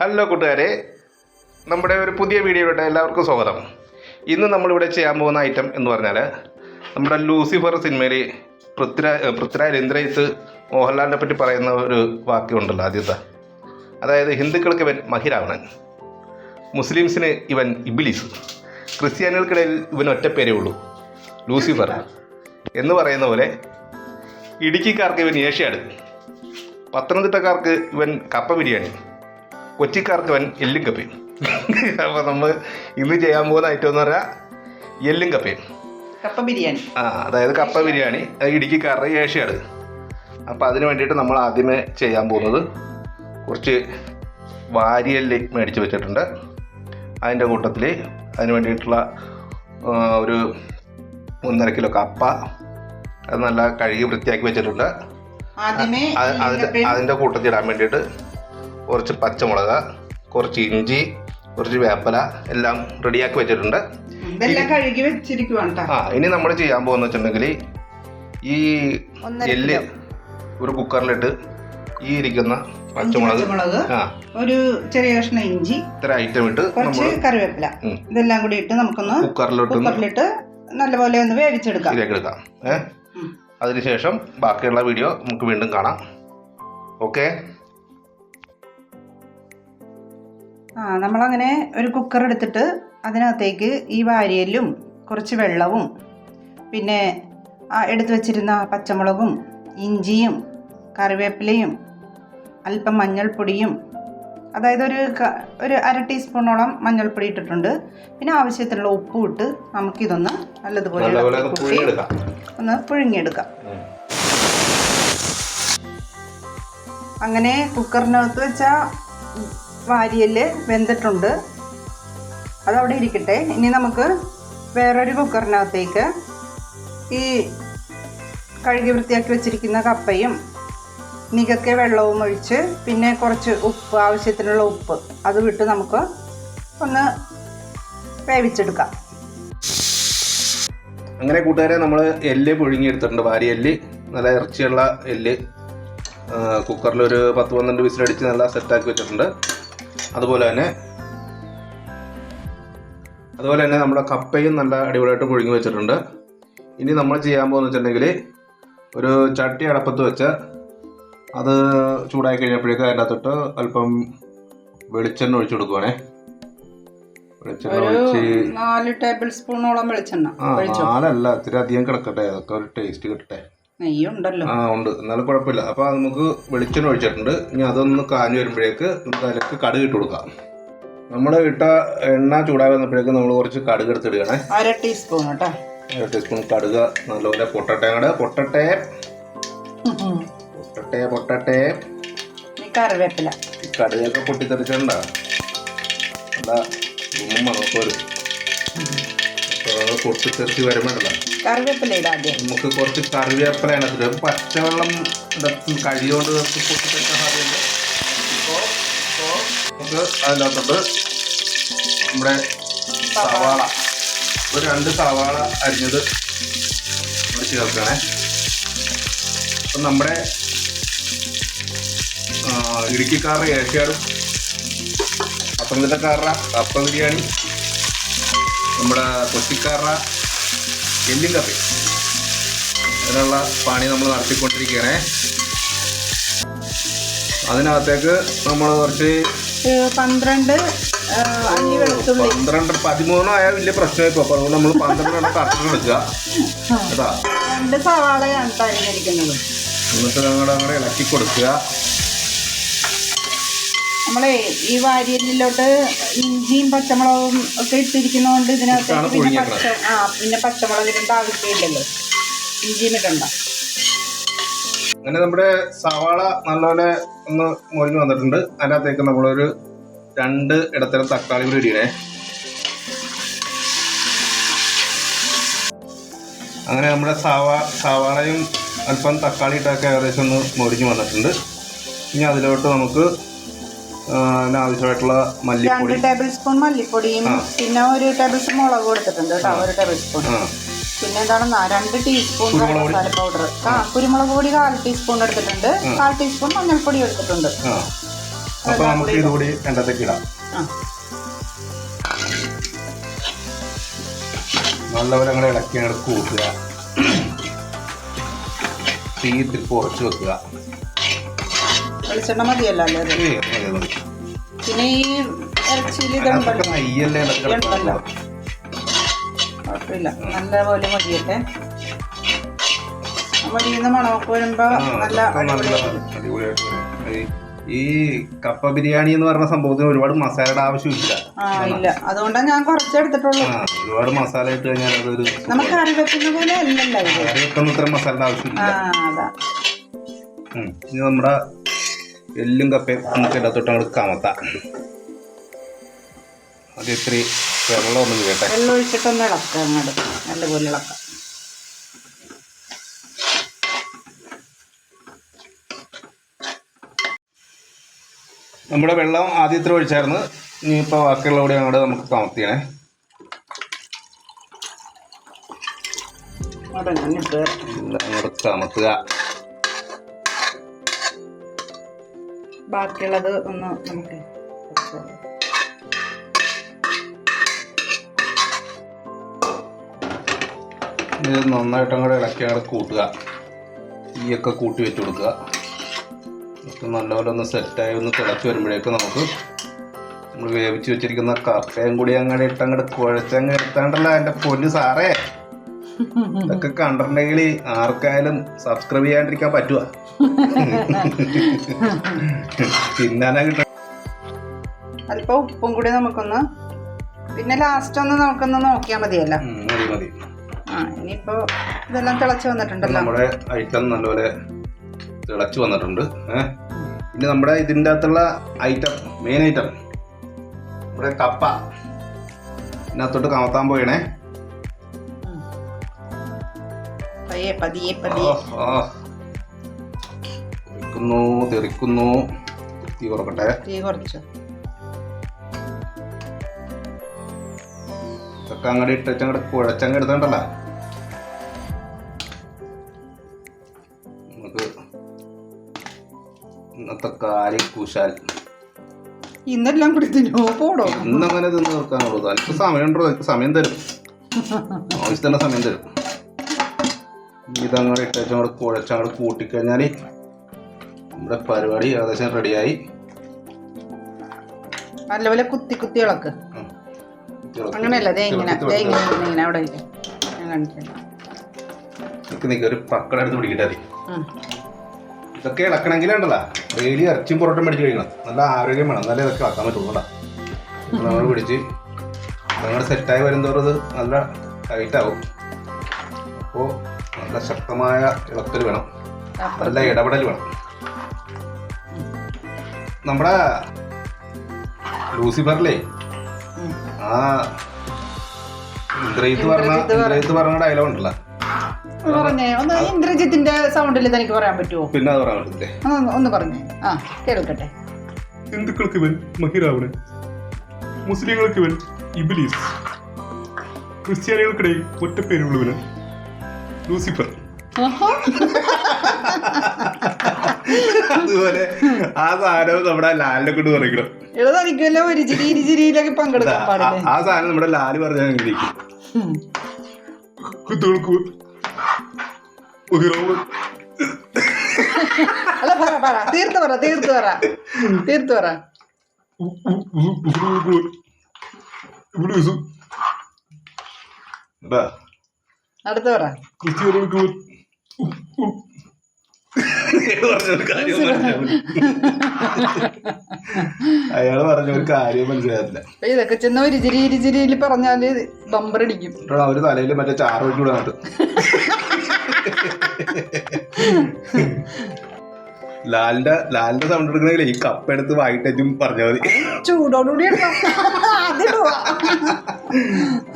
Hello കൂട്ടുകാരെ നമ്മുടെ ഒരു പുതിയ വീഡിയോയിലോട്ട് എല്ലാവർക്കും സ്വാഗതം. ഇന്ന് നമ്മളിവിടെ ചെയ്യാൻ പോകുന്ന ഐറ്റം എന്ന് പറഞ്ഞാൽ നമ്മുടെ ലൂസിഫർ സിനിമയിൽ പൃഥ്വിരാജ് പൃഥ്വിരാജ് ഇന്ദ്രജിത്ത് മോഹൻലാലിനെ പറ്റി പറയുന്ന ഒരു വാക്യമുണ്ടല്ലോ ആദ്യത്തെ. അതായത് ഹിന്ദുക്കൾക്ക് ഇവൻ മഹിരാവണൻ മുസ്ലിംസിന് ഇവൻ ഇബിലിസ് ക്രിസ്ത്യാനികൾക്കിടയിൽ ഇവൻ ഒറ്റ പേരേ ഉള്ളൂ ലൂസിഫർ. എന്ന് പറയുന്ന പോലെ ഇടുക്കിക്കാർക്ക് ഇവൻ ഏഷ്യാട് പത്തനംതിട്ടക്കാർക്ക് ഇവൻ കപ്പ ബിരിയാണി കൊച്ചിക്കാർക്ക് വൻ എല്ലും കപ്പയും അപ്പോൾ നമ്മൾ ഇന്ന് ചെയ്യാൻ പോകുന്ന ഐറ്റം എന്ന് പറഞ്ഞാൽ എല്ലും കപ്പയും കപ്പ ബിരിയാണി. ആ അതായത് കപ്പ ബിരിയാണി. അത് ഇടുക്കിക്കാരുടെ ഏഷ്യാണ് അപ്പോൾ അതിന് വേണ്ടിയിട്ട് നമ്മൾ ആദ്യമേ ചെയ്യാൻ പോകുന്നത് കുറച്ച് വാരിയൽ മേടിച്ച് വെച്ചിട്ടുണ്ട്. അതിന്റെ കൂട്ടത്തിൽ അതിന് വേണ്ടിയിട്ടുള്ള ഒരു ഒന്നര കിലോ കപ്പ. അത് നല്ല കഴുകി വൃത്തിയാക്കി വെച്ചിട്ടുണ്ട്. അതിന്റെ കൂട്ടത്തിൽ ഇടാൻ വേണ്ടിയിട്ട് കുറച്ച് പച്ചമുളക് കുറച്ച് ഇഞ്ചി കുറച്ച് വേപ്പല എല്ലാം റെഡിയാക്കി വെച്ചിട്ടുണ്ട് കഴുകി വെച്ചിരിക്കുവാണ്. ആ ഇനി നമ്മൾ ചെയ്യാൻ പോകുന്ന വെച്ചിട്ടുണ്ടെങ്കിൽ ഈ എല്ല്. ഒരു കുക്കറിലിട്ട് ഈ ഇരിക്കുന്ന പച്ചമുളക് ഒരു ചെറിയ കഷ്ണം ഇഞ്ചി ഇത്ര ഐറ്റം ഇട്ട് കുറച്ച് കറിവേപ്പില. ഇതെല്ലാം കൂടി ഇട്ട് നമുക്കൊന്ന് കുക്കറിലിട്ട് കുക്കറിലിട്ട് നല്ലപോലെ ഒന്ന് വേവിച്ചെടുക്കാം. അതിനുശേഷം ബാക്കിയുള്ള വീഡിയോ നമുക്ക് വീണ്ടും കാണാം ഓക്കെ ആ നമ്മളങ്ങനെ ഒരു കുക്കർ എടുത്തിട്ട് അതിനകത്തേക്ക് ഈ വാരിയലും കുറച്ച് വെള്ളവും പിന്നെ എടുത്തു വച്ചിരുന്ന പച്ചമുളകും ഇഞ്ചിയും കറിവേപ്പിലയും അല്പം മഞ്ഞൾപ്പൊടിയും അതായത് ഒരു ഒരു അര ടീസ്പൂണോളം മഞ്ഞൾപ്പൊടി ഇട്ടിട്ടുണ്ട്. പിന്നെ ആവശ്യത്തിനുള്ള ഉപ്പും ഇട്ട് നമുക്കിതൊന്ന് നല്ലതുപോലെ ഒന്ന് പുഴുങ്ങിയെടുക്കാം. അങ്ങനെ കുക്കറിനകത്ത് വെച്ച വാരിയൽ വെന്തിട്ടുണ്ട്. അതവിടെ ഇരിക്കട്ടെ. ഇനി നമുക്ക് വേറൊരു കുക്കറിനകത്തേക്ക് ഈ കഴുകി വൃത്തിയാക്കി വെച്ചിരിക്കുന്ന കപ്പയും നികക്കെ വെള്ളവും ഒഴിച്ച് പിന്നെ കുറച്ച് ഉപ്പ് ആവശ്യത്തിനുള്ള ഉപ്പ് അത് വിട്ട് നമുക്ക് ഒന്ന് വേവിച്ചെടുക്കാം. അങ്ങനെ കൂട്ടുകാരെ നമ്മൾ എല്ല് പുഴുങ്ങിയെടുത്തിട്ടുണ്ട്. വാരി എല്ല് നല്ല ഇറച്ചിയുള്ള എല്ല്. കുക്കറിൽ ഒരു പത്ത് പന്ത്രണ്ട് വിസിലടിച്ച് നല്ല സെറ്റാക്കി വെച്ചിട്ടുണ്ട്. അതുപോലെ തന്നെ അതുപോലെ തന്നെ നമ്മുടെ കപ്പയും നല്ല അടിപൊളിയായിട്ട് പുഴുങ്ങി വെച്ചിട്ടുണ്ട്. ഇനി നമ്മൾ ചെയ്യാൻ പോകുന്ന വെച്ചിട്ടുണ്ടെങ്കിൽ ഒരു ചട്ടി അടപ്പത്ത് വെച്ച് അത് ചൂടായി കഴിഞ്ഞപ്പോഴേക്ക് അതിന്റെ അകത്തോട്ട് അല്പം വെളിച്ചെണ്ണ ഒഴിച്ചു കൊടുക്കുവാണേ. വെളിച്ചെണ്ണ ഒഴിച്ച് നാല് ടേബിൾ സ്പൂണോളം വെളിച്ചെണ്ണ ആ നാലല്ല ഇത്തിരി അധികം കിടക്കട്ടെ. അതൊക്കെ ഒരു ടേസ്റ്റ് കിട്ടട്ടെ. നെയ്യുണ്ടല്ലോ. ആ ഉണ്ട്. എന്നാലും കുഴപ്പമില്ല. അപ്പോൾ അത് നമുക്ക് വെളിച്ചെണ്ണ ഒഴിച്ചിട്ടുണ്ട്. ഇനി അതൊന്ന് കാഞ്ഞു വരുമ്പോഴേക്ക് നമുക്ക് അതിലേക്ക് കടുക് ഇട്ട് കൊടുക്കാം. നമ്മൾ ഇട്ട എണ്ണ ചൂടായി വന്നപ്പോഴേക്ക് നമ്മൾ കുറച്ച് കടുക് എടുത്തിടുകയാണേ. അര ടീസ്പൂൺ കേട്ടോ. അര ടീസ്പൂൺ കടുക് നല്ലപോലെ പൊട്ടട്ടെ അങ്ങോട്ട് പൊട്ടട്ടെ. പൊട്ടട്ടെ പൊട്ടട്ടെ. കറിവേപ്പില. കടുകൊക്കെ പൊട്ടിത്തെറിച്ചിട്ടുണ്ട? നല്ല ഉമ്മ അത് പൊട്ടിത്തെറിച്ച് വരുമ്പോഴല്ല കറിവേപ്പില നമുക്ക് കുറച്ച് കറിവേപ്പിലയാണ് അതിൽ പച്ചവെള്ളം ഇടത്ത് കഴിയുകൊണ്ട് നമുക്ക് പൊട്ടിത്തെറിക്കാൻ സാധ്യതയുണ്ട് ഇപ്പോൾ ഇപ്പോൾ നമുക്ക് അതിനകത്തോട്ട് നമ്മുടെ സവാള. ഒരു രണ്ട് സവാള അരിഞ്ഞത് ചേർക്കണേ. അപ്പം നമ്മുടെ ഇടുക്കിക്കാരുടെ ഏഷ്യാടും പത്തനംതിട്ടക്കാരുടെ കപ്പ ബിരിയാണി നമ്മുടെ കൊച്ചിക്കാരുടെ എല്ലും കപ്പി. അതിനുള്ള പണി നമ്മൾ നടത്തിക്കൊണ്ടിരിക്കുകയാണേ. അതിനകത്തേക്ക് നമ്മൾ കുറച്ച് പന്ത്രണ്ട് പന്ത്രണ്ട് പതിമൂന്നോ ആയാൽ വലിയ പ്രശ്നമായി പോകും അതുകൊണ്ട് നമ്മൾ പന്ത്രണ്ടെണ്ണം കറക്റ്റ് എടുക്കുക. കേട്ടാ? രണ്ട് സവാളയാണ് എന്നിട്ട് ഞങ്ങളുടെ അങ്ങനെ ഇളക്കി കൊടുക്കുക. നമ്മളെ ഈ വാരിയലിലോട്ട് ഇഞ്ചിയും പച്ചമുളകും ഒക്കെ ഇട്ടിരിക്കുന്നതുകൊണ്ട് ഇതിനകത്ത് പിന്നെ പച്ച ആ പിന്നെ പച്ചമുളക് ഇടേണ്ട ആവശ്യമില്ലല്ലോ. ഇഞ്ചിയും ഇടണ്ട. അങ്ങനെ നമ്മുടെ സവാള നല്ലപോലെ ഒന്ന് മൊരിഞ്ഞ് വന്നിട്ടുണ്ട്. അതിനകത്തേക്ക് നമ്മളൊരു രണ്ട് ഇടത്തരം തക്കാളി കൂടി ഇടിയണേ അങ്ങനെ നമ്മുടെ സവാ സവാളയും അല്പം തക്കാളി ഇട്ടൊക്കെ ഏകദേശം ഒന്ന് മൊരിഞ്ഞ് വന്നിട്ടുണ്ട്. ഇനി അതിലോട്ട് നമുക്ക് ആ, മല്ലിപ്പൊടി. രണ്ട് ടേബിൾ സ്പൂൺ മല്ലിപ്പൊടിയും പിന്നെ ഒരു ടേബിൾ സ്പൂൺ മുളക് കൊടുത്തിട്ടുണ്ട് കേട്ടോ ഒരു ടേബിൾ സ്പൂൺ പിന്നെ എന്താണെന്നാ രണ്ട് ടീസ്പൂൺ ഗരം മസാല പൗഡർ ആ കുരുമുളക് പൊടി കാൽ ടീസ്പൂൺ എടുത്തിട്ടുണ്ട് കാൽ ടീസ്പൂൺ മഞ്ഞൾപ്പൊടി എടുത്തിട്ടുണ്ട്. അപ്പൊ നമുക്ക് ഇതുകൂടി എണ്ണത്തേക്ക് ഇടാം. ആ. നല്ലപോലെ അങ്ങനെ ഇളക്കി അങ്ങോട്ട് കൂട്ടുക. തീ ഇത്തിരി കുറച്ച് വെക്കുക. വെളിച്ചെണ്ണ മതിയല്ലോ അല്ലേ അത്. പിന്നെ ഈ ഇറച്ചിയിൽ ഇതുണ്ടല്ലോ. കുഴപ്പമില്ല. നല്ലപോലെ മതിയട്ടെ. മടിയുന്ന മണമൊക്കെ വരുമ്പോ നല്ല. ഈ- കപ്പ ബിരിയാണി എന്ന് പറഞ്ഞ സംഭവത്തിന് ഒരുപാട് മസാലയുടെ ആവശ്യമില്ല. ഇല്ല. അതുകൊണ്ടാണ് ഞാൻ കുറച്ചെടുത്തിട്ടുള്ളത് ആ ഒരുപാട് മസാല ഇട്ട് കഴിഞ്ഞാൽ അതൊരു നമുക്ക് കറി വെക്കുന്ന പോലെ അല്ലല്ലോ കറി വെക്കുന്ന ഇത്ര മസാലയുടെ ആവശ്യമില്ല. നമ്മുടെ എല്ലും കപ്പയും നമുക്ക് ഇടത്തോട്ട് അങ്ങോട്ട് കമത്താം. അത് ഇത്തിരി വെള്ളം ഒന്നും വീട്ടെ വെള്ളം ഒഴിച്ചിട്ടൊന്ന് ഇളക്കാം അങ്ങോട്ട് നല്ലപോലെ ഇളക്കാം. നമ്മുടെ വെള്ളം ആദ്യം ഇത്ര ഒഴിച്ചായിരുന്നു. ഇനിയിപ്പോൾ ബാക്കിയുള്ള കൂടി അങ്ങോട്ട് നമുക്ക് കമത്തിയണേ. അങ്ങോട്ട് കമത്തുക. ബാക്കിയുള്ളത് ഒന്ന് നമുക്ക് ഇത് നന്നായിട്ട് അങ്ങോട്ട് ഇളക്കി അങ്ങോട്ട് കൂട്ടുക. തീയൊക്കെ കൂട്ടി വെച്ച് കൊടുക്കുക. നല്ലപോലെ ഒന്ന് സെറ്റായി ഒന്ന് തിളച്ച് വരുമ്പോഴേക്കും നമുക്ക് നമ്മൾ വേവിച്ച് വെച്ചിരിക്കുന്ന കപ്പയും കൂടി അങ്ങോട്ട് ഇട്ട് അങ്ങോട്ട് കുഴച്ചങ്ങ് എടുത്താണ്ടല്ലോ എന്റെ പൊന്ന് സാറേ. ഇതൊക്കെ കണ്ടിട്ടുണ്ടെങ്കിൽ ആർക്കായാലും സബ്സ്ക്രൈബ് ചെയ്യാണ്ടിരിക്കാൻ പറ്റുക തിന്നാനാ കിട്ട അല്പം ഉപ്പും കൂടി നമുക്കൊന്ന് പിന്നെ ലാസ്റ്റ് ഒന്ന് നമുക്കൊന്ന് നോക്കിയാൽ മതിയല്ലോ. മതി മതി. ആ ഇനിയിപ്പോ ഇതെല്ലാം തിളച്ചു വന്നിട്ടുണ്ടല്ലോ. നമ്മുടെ ഐറ്റം നല്ലപോലെ തിളച്ചു വന്നിട്ടുണ്ട്. പിന്നെ നമ്മുടെ ഇതിന്റെ അകത്തുള്ള ഐറ്റം മെയിൻ ഐറ്റം നമ്മുടെ കപ്പ. ഇതിനകത്തോട്ട് കമത്താൻ പോയണേ. പതിയെ പതിയെ ഓ തെറിക്കുന്നു തെറിക്കുന്നു. തീ കുറക്കട്ടെ. തീ കുറച്ചു. ഇതൊക്കെ അങ്ങോട്ട് ഇട്ടിട്ട് അങ്ങോട്ട് കുഴച്ചങ്ങ് എടുത്തണ്ടല്ലോ. നമുക്ക് ഇന്നത്തെ കാര്യം കുശാൽ. ഇന്നെല്ലാം കൂടി തിന്നോ? പോടോ. ഇന്നങ്ങനെ തിന്ന് തീർക്കാനുള്ളൂ അല്പം സമയമുണ്ടോ? എനിക്ക് സമയം തരും. ആവശ്യം തന്നെ സമയം തരും. ഇതങ്ങോട്ട് ഇട്ടേച്ച് അങ്ങോട്ട് കുഴച്ചങ്ങോട്ട് കൂട്ടിക്കഴിഞ്ഞാൽ നമ്മുടെ പരിപാടി ഏകദേശം റെഡിയായി. നല്ലപോലെ കുത്തി കുത്തി ഇളക്ക് അങ്ങനെയല്ല ഇങ്ങനെ അവിടെ ഒരു പക്കട എടുത്ത് പിടിക്കട്ടെ. ഇതൊക്കെ ഇളക്കണമെങ്കിലുണ്ടല്ലോ ഡെയിലി ഇറച്ചിയും പൊറോട്ടം മേടിച്ച് കഴിക്കണം. നല്ല ആരോഗ്യം വേണം. എന്നാലേ ഇതൊക്കെ ഇളക്കാൻ പറ്റുള്ളൂ നമ്മൾ പിടിച്ച് നമ്മൾ സെറ്റായി വരുന്നതോറും അത് നല്ല ടൈറ്റ് ആവും. അപ്പോൾ നല്ല ശക്തമായ ഇളക്കൽ വേണം. നല്ല ഇടപെടൽ വേണം. നമ്മുടെ ലൂസിഫറിലെ ആ ഇന്ദ്രജിത്ത് പറഞ്ഞ ഇന്ദ്രജിത്ത് പറഞ്ഞ ഡയലോഗ് ഉണ്ടല്ലോ. പറഞ്ഞേ. ഒന്ന് ഇന്ദ്രജിത്തിന്റെ സൗണ്ടിൽ തനിക്ക് പറയാൻ പറ്റുമോ പിന്നെ അത് പറയാൻ പറ്റില്ലേ ഒന്ന് പറഞ്ഞേ. ആ കേൾക്കട്ടെ. ഹിന്ദുക്കൾക്ക് ഇവൻ മഹിരാവണൻ മുസ്ലിങ്ങൾക്ക് ഇവൻ ഇബിലീസ് ക്രിസ്ത്യാനികൾക്കിടയിൽ ഒറ്റ പേരുള്ളവന് ലൂസിഫർ. അതുപോലെ ആ സാധനം നമ്മുടെ ലാലിനെ കൊണ്ട് പറയിക്കണം എടാ തനിക്കല്ലോ ഒരു ചിരി ഇരുചിരിയിലൊക്കെ പങ്കെടുക്കാൻ പാടില്ലേ? ആ സാധനം നമ്മുടെ ലാൽ പറഞ്ഞാൽ അല്ല പറ പറ. തീർത്ത് പറ തീർത്ത് പറ. തീർത്ത് പറ. എന്താ അടുത്ത് പറ. അയാൾ പറഞ്ഞ ഒരു കാര്യം മനസ്സിലായില്ല. ഇതൊക്കെ ചെന്ന ഒരു ചിരി ഇരിചിരിയിൽ പറഞ്ഞാൽ ബമ്പർ അടിക്കും. അവർ തലയിൽ മറ്റേ ചാറ് വെച്ച് വിടാനായിട്ട് ലാലിന്റെ ലാലിന്റെ സൗണ്ട് എടുക്കണമെങ്കിൽ ഈ കപ്പ് എടുത്ത് വായിട്ടേച്ചും പറഞ്ഞാൽ മതി. ചൂടോടുകൂടി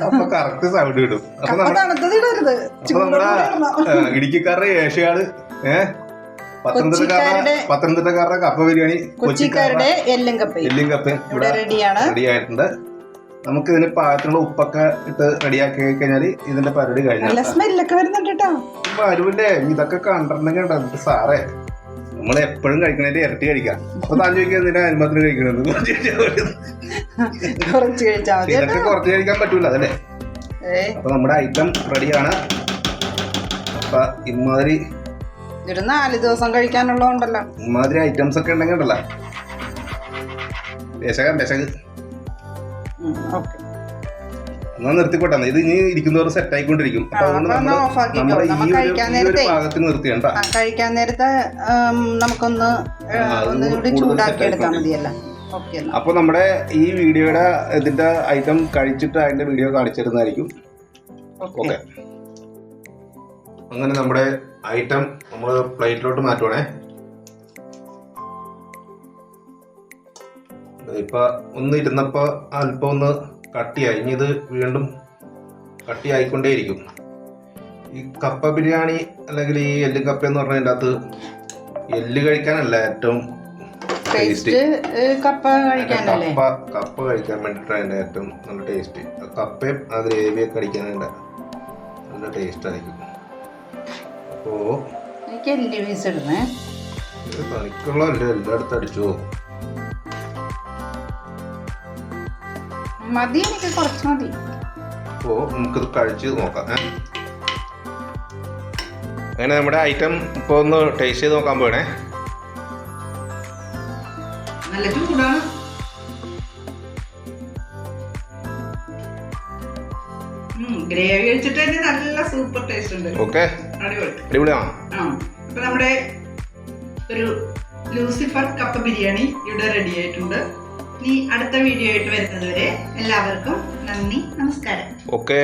അപ്പൊ കറക്റ്റ് സൗണ്ട് കിട്ടും. അപ്പൊ നമ്മുടെ ഇടുക്കിക്കാരുടെ ഏഷ്യാട് ഏഹ് പത്തനംതിട്ടക്കാരുടെ പത്തനംതിട്ടക്കാരുടെ കപ്പ ബിരിയാണി കൊച്ചിക്കാരുടെ എല്ലും കപ്പ. എല്ലും കപ്പ ഇവിടെ റെഡിയാണ്. റെഡി ആയിട്ടുണ്ട് നമുക്ക് ഇതിന് പാകത്തിനുള്ള ഉപ്പൊക്കെ ഇട്ട് റെഡിയാക്കി കഴിഞ്ഞാൽ ഇതിന്റെ പരിപാടി കഴിഞ്ഞു സ്മെല്ലൊക്കെ വരുന്നുണ്ട് കേട്ടോ. വരുമല്ലേ ഇതൊക്കെ കണ്ടിട്ടുണ്ടെങ്കിൽ. സാറേ? നമ്മൾ എപ്പോഴും കഴിക്കണതിന്റെ ഇരട്ടി കഴിക്കാം. അപ്പൊ താൻ ചോദിക്കാൻ എന്തിനാ അനുഭവത്തിന് കഴിക്കണത്? കുറച്ച് കഴിച്ചാൽ മതി ഇതൊക്കെ കുറച്ച് കഴിക്കാൻ പറ്റൂല അതല്ലേ? അപ്പൊ നമ്മുടെ ഐറ്റം റെഡിയാണ്. അപ്പൊ ഇമാതിരി ഒരു നാല് ദിവസം കഴിക്കാനുള്ളതുണ്ടല്ലോ. ഇമാതിരി ഐറ്റംസ് ഒക്കെ ഉണ്ടെങ്കിൽ ഉണ്ടല്ലോ. വിശകം വിശക്. ഓക്കെ. എന്നാ നിർത്തിക്കോട്ടെ ഇത് ഇനി ഇരിക്കുന്നവർ സെറ്റ് ആയിക്കൊണ്ടിരിക്കും. നമ്മുടെ ഈ ഒരു നിർത്തിയണ്ട കഴിക്കാൻ നേരത്തെ നമുക്കൊന്ന് ചൂടാക്കി എടുത്താൽ. മതിയല്ല. അപ്പൊ നമ്മുടെ ഈ വീഡിയോയുടെ ഇതിന്റെ ഐറ്റം കഴിച്ചിട്ട് അതിന്റെ വീഡിയോ കാണിച്ചിരുന്നതായിരിക്കും. ഓക്കെ ഓക്കെ അങ്ങനെ നമ്മുടെ ഐറ്റം നമ്മൾ പ്ലേറ്റിലോട്ട് മാറ്റുവാണേ. ഇപ്പൊ ഒന്ന് ഇരുന്നപ്പോ അല്പം ഒന്ന് കട്ടിയായി. ഇനി ഇത് വീണ്ടും കട്ടിയായിക്കൊണ്ടേയിരിക്കും. ഈ കപ്പ ബിരിയാണി അല്ലെങ്കിൽ ഈ എല്ലും കപ്പ എന്ന് പറഞ്ഞതിന്റെ അകത്ത് എല്ല് കഴിക്കാനല്ല ഏറ്റവും ടേസ്റ്റ് കപ്പ കഴിക്കാനല്ലേ? കപ്പ കപ്പ കഴിക്കാൻ വേണ്ടിയിട്ടാണ് അതിന്റെ ഏറ്റവും നല്ല ടേസ്റ്റ് കപ്പയും ആ ഗ്രേവിയൊക്കെ അടിക്കാനുണ്ട് നല്ല ടേസ്റ്റ് ആയിരിക്കും. അപ്പോൾ എനിക്ക് എല്ലി പീസ് ഇടണേ. അല്ലേ എല്ലായിടത്തും അടിച്ചു? പോകും മതി എനിക്ക് കുറച്ച് മതി. അപ്പോൾ നമുക്കിത് കഴിച്ച് നോക്കാം? അങ്ങനെ നമ്മുടെ ഐറ്റം ഇപ്പോൾ ഒന്ന് ടേസ്റ്റ് ചെയ്ത് നോക്കാൻ പോകണേ നല്ല ചൂടാണ്. ഗ്രേവി കഴിച്ചിട്ട് തന്നെ നല്ല സൂപ്പർ ടേസ്റ്റ് ഉണ്ട്. ഓക്കെ. അടിപൊളി. അടിപൊളിയാണോ? ആ അപ്പൊ നമ്മുടെ ഒരു ലൂസിഫർ കപ്പ ബിരിയാണി ഇവിടെ റെഡി ആയിട്ടുണ്ട്. ഇനി അടുത്ത വീഡിയോ ആയിട്ട് വരുന്നത് വരെ എല്ലാവർക്കും നന്ദി നമസ്കാരം. ഓക്കെ